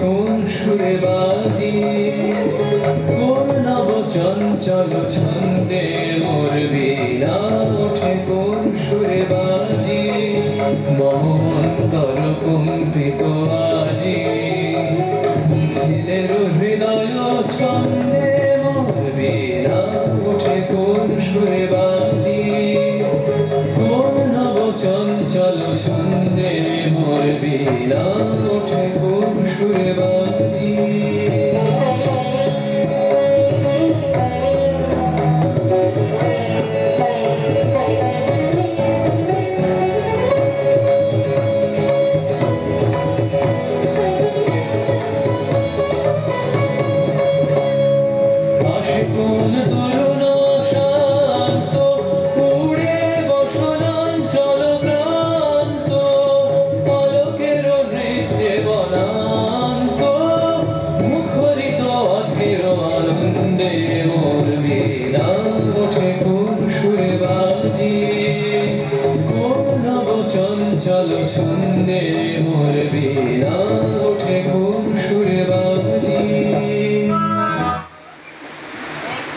কোন সুরে বাজি? কোন নব চঞ্চল ছন্দে মোর বিনা ওঠে? কোন সুরে বাজি? মহন্তর কুম্পিত আজি। নীলের হৃদয় স্পন্দে মোর বিনা ওঠে? কোন সুরে বাজি? কোন নব চঞ্চল ছন্দে মোর বিনা ওঠে? কোন আলো শূন্যে মরবি না